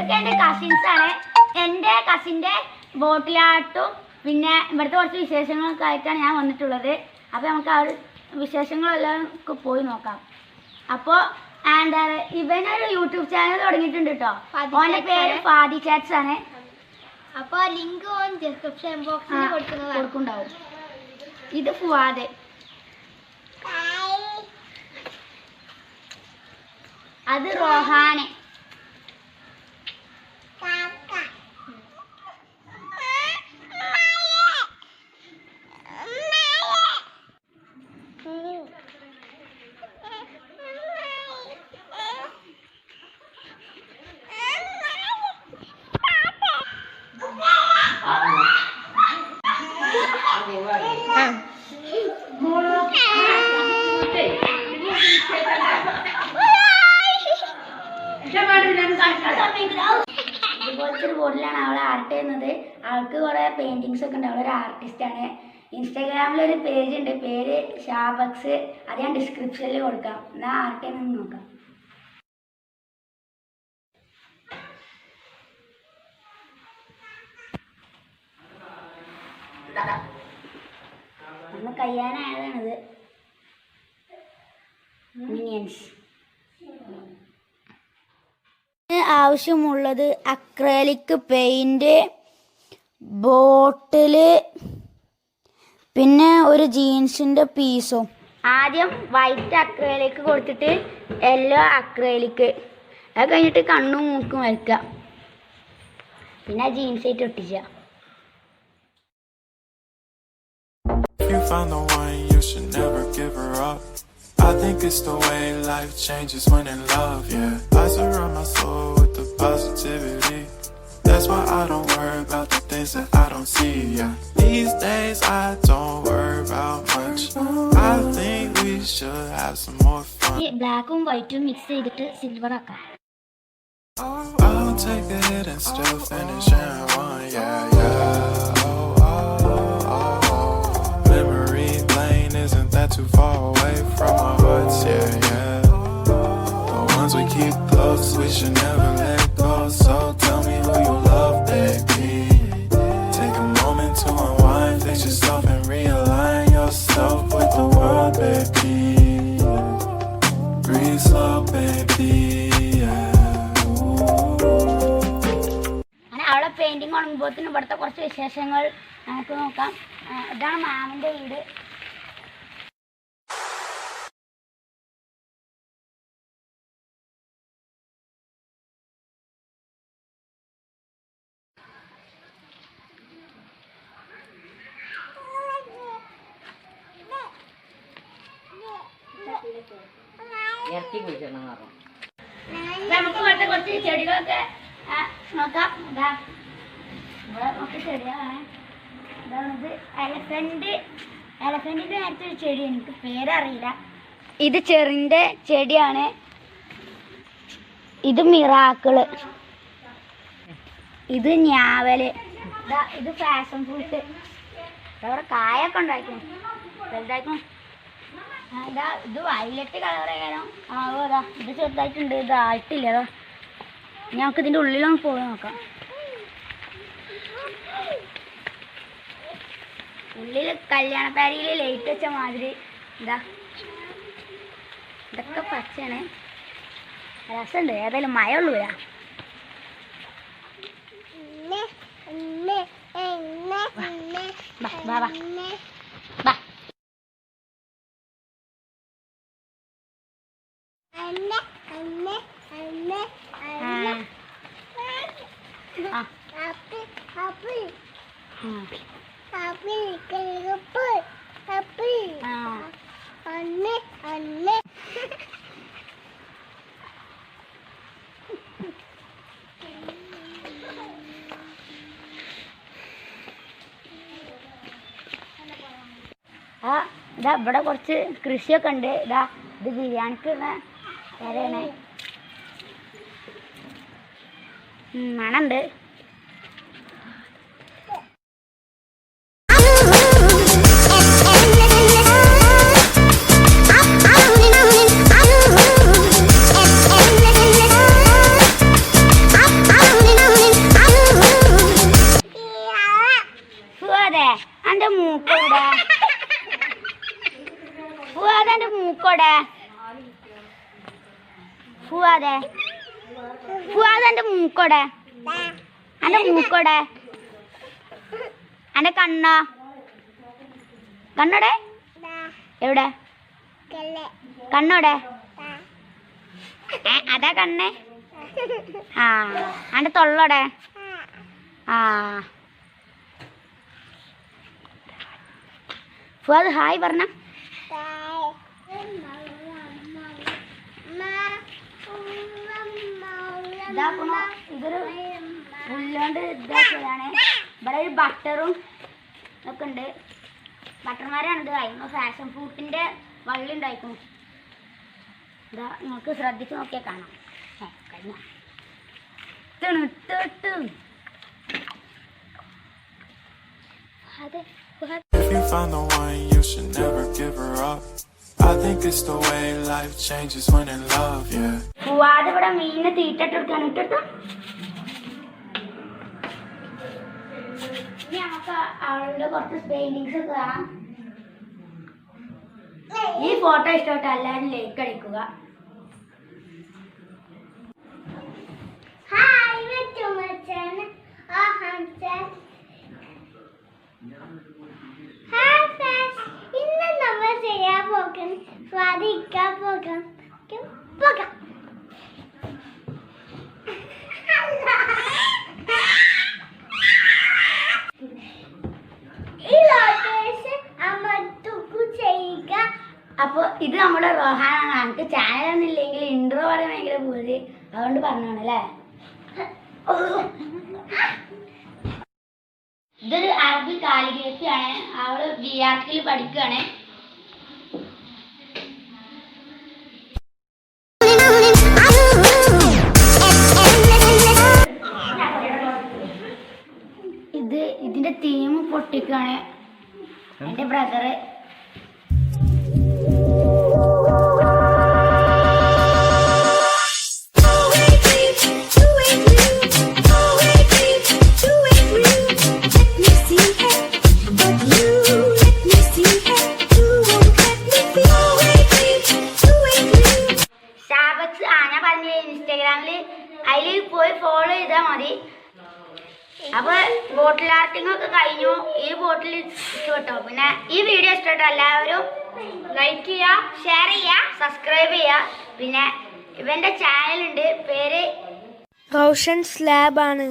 എന്റെ കസിൻസ് ആണ്. എന്റെ കസിന്റെ ബോട്ടിലാട്ടും പിന്നെ ഇവിടുത്തെ കുറച്ച് വിശേഷങ്ങളൊക്കെ ആയിട്ടാണ് ഞാൻ വന്നിട്ടുള്ളത്. അപ്പോൾ നമുക്ക് ആ ഒരു വിശേഷങ്ങളെല്ലാം പോയി നോക്കാം. അപ്പോൾ എന്താ ഇവനൊരു യൂട്യൂബ് ചാനൽ തുടങ്ങിയിട്ടുണ്ട് കേട്ടോ ഓന്റെ പേര്. ഫാദി ചാറ്റ്സ് ആണ്. അപ്പോൾ ലിങ്ക് ഓൺ ഡിസ്ക്രിപ്ഷൻ ബോക്സിൽ കൊടുക്കുന്നുണ്ടാവും. ഇത് ഫുവാദ്. അത് റോഹാന്. ഒരു ബോർഡിലാണ് അവൾ ആർട്ട് ചെയ്യുന്നത്. അവൾക്ക് കുറേ പെയിന്റിങ്സ് ഒക്കെ ഉണ്ട്. അവളൊരു ആർട്ടിസ്റ്റാണ് ഇൻസ്റ്റാഗ്രാമിൽ ഒരു പേജ് ഉണ്ട് പേര് ഷാബക്സ്. അത് ഞാൻ ഡിസ്ക്രിപ്ഷനിൽ കൊടുക്കാം. എന്നാൽ ആർട്ട് ചെയ്യുന്നത് നോക്കാം. കയ്യാനായതാണിത്. മിനിയൻസ് ആവശ്യമുള്ളത് അക്രലിക് പെയിന്റ് ബോട്ടിൽ പിന്നെ ഒരു ജീൻസിന്റെ പീസും ആദ്യം വൈറ്റ് അക്രലിക് കൊടുത്തിട്ട് യെല്ലോ അക്രലിക് അത് കഴിഞ്ഞിട്ട് കണ്ണും മൂക്കും വരയ്ക്കുക. പിന്നെ ജീൻസ് ആയിട്ട് ഒട്ടിച്ച you found the one, you should never give her up. I think it's the way life changes when in love, yeah. I surround my soul with the positivity. That's why I don't worry about the things that I don't see, yeah. These days I don't worry about much. I think we should have some more fun. ഈ ബ്ലാക്കും വൈറ്റും mix ചെയ്തിട്ട് silver ആക്കാം I'll take a hit and still finish in one, yeah, yeah. Too far away from our hearts, yeah, yeah. The ones we keep close, we should never let go. So tell me who you love, baby. Take a moment to unwind, fix yourself and realign yourself with the world, baby. Breathe slow, baby. Painting ഉണങ്ങുമ്പോഴത്തേനും ഇവിടുത്തെ കുറച്ച് വിശേഷങ്ങൾ നമുക്ക് നോക്കാം ഇതാണ് മാമിന്റെ വീട് ഇറക്കി കുഴിച്ചിടണം പറഞ്ഞു. നമുക്ക് ഇവിടുത്തെ കുറച്ച് ചെടികളൊക്കെ നോക്കാം. ഇതാ. ഇവിടെ കുറച്ച് ചെടികളാണ്. ഇതാണിത് എലഫന്റ്. എലഫന്റിന്റെ നേരത്തെ ഒരു ചെടി എനിക്ക് പേരറിയില്ല. ഇത് ചെറിന്റെ ചെടിയാണ്. ഇത് മിറാക്കിൾ. ഇത് ഞാവൽ. ഇതാ ഇത് ഫാഷൻ ഫ്രൂട്ട്. അവിടെ കായൊക്കെ ഉണ്ടായിരിക്കും വലുതായിരിക്കും ആ, ഇതാ വയലറ്റ് ആ അതാ ഇത് ചെറുതായിട്ടുണ്ട് ഇത് ആയിട്ടില്ല അതാ ഞങ്ങൾക്ക് ഇതിന്റെ ഉള്ളിലൊന്ന് പോയി നോക്കാം. ഉള്ളിൽ കല്യാണ പാരിയിൽ ലൈറ്റ് വെച്ച മാതിരി ഇതാ. ഇതൊക്കെ പച്ചയാണ്. രസമുണ്ട് ഏതായാലും മഴ ഉള്ളൂല ബാ ബാ ബാ ബാ ആ ഇതാ ഇവിടെ കുറച്ച് കൃഷിയൊക്കെ ഉണ്ട്. ഇതാ ഇത് ബിരിയാണിക്ക് വരെയാണ് മണുണ്ട് ഫുവാദന്റെ മൂക്കോടെ? ഫുവാദെ എന്റെ മൂക്കോടെ. എന്റെ മൂക്കോടെ. എന്റെ കണ്ണ. കണ്ണോടെ? എവിടെ? കണ്ണോടെ? അതാ കണ്ണേ. ആ അന്റെ തൊള്ളോടെ. ആ. ഫുവാദ് ഹായ് പറഞ്ഞ. ഇതാക്കണോ ഇതൊരു ഉള്ളോണ്ട് ഇതാക്കിയതാണ് ഇവിടെ ഒരു ബട്ടറും ഒക്കെ ഉണ്ട് ബട്ടർമാരാണ് ഇത് ഫാഷൻ ഫ്രൂട്ടിന്റെ വള്ളി ഉണ്ടായിരിക്കും ഇതാ നിങ്ങൾക്ക് ശ്രദ്ധിച്ച് നോക്കിയാൽ കാണാം കഴിഞ്ഞ കഴിഞ്ഞോ? ഇട്ടാണ്, ഇട്ട്, ഇട്ട്. അതെ If you find the one, you should never give her up. I think it's the way life changes when in love, yeah. പൂവാതെ ഇവിടെ മീനിനെ തീറ്റിട്ട് എടുക്കാൻ ഇട്ടിട്ട് ഇനി നമുക്ക് അവളുടെ കുറച്ച് പെയിന്റിങ്സ് കാണാം. ഈ ഫോട്ടോ ഇഷ്ടപ്പെട്ട എല്ലാവരും ലൈക്ക് അടിക്കുക. ഇന്ന് നമ്മൾ ചെയ്യാൻ പോകും സ്വാദിക്കാൻ പോകും പോകാം ഈ ലൊക്കേഷൻ അമർത്തുകു ചെയ്യുക അപ്പോൾ ഇത് നമ്മുടെ റോഹാനാണ്. നമുക്ക് ചാനലൊന്നും ഇല്ലെങ്കിൽ ഇൻട്രോ പറയാൻ ഭയങ്കര പൂതി. അതുകൊണ്ട് പറഞ്ഞാണ് അല്ലേ ഇതൊരു അറബി കാലിഗ്രഫിയാണ് അവൾ ബി ആർക്കിൽ പഠിക്കുകയാണ് ഇത് ഇതിന്റെ തീം പൊട്ടിക്കാണ് എന്റെ ബ്രദറ് അപ്പൊ ബോട്ടിൽ ആർട്ടിംഗ് ഒക്കെ കഴിഞ്ഞു. ഈ ബോട്ടിൽ കേട്ടോ. പിന്നെ ഈ വീഡിയോ ഇഷ്ടപ്പെട്ടോ എല്ലാവരും ലൈക്ക് ചെയ്യുക ഷെയർ ചെയ്യുക സബ്സ്ക്രൈബ് ചെയ്യുക പിന്നെ ഇവന്റെ ചാനലുണ്ട് പേര് റോഷൻ ആണ്.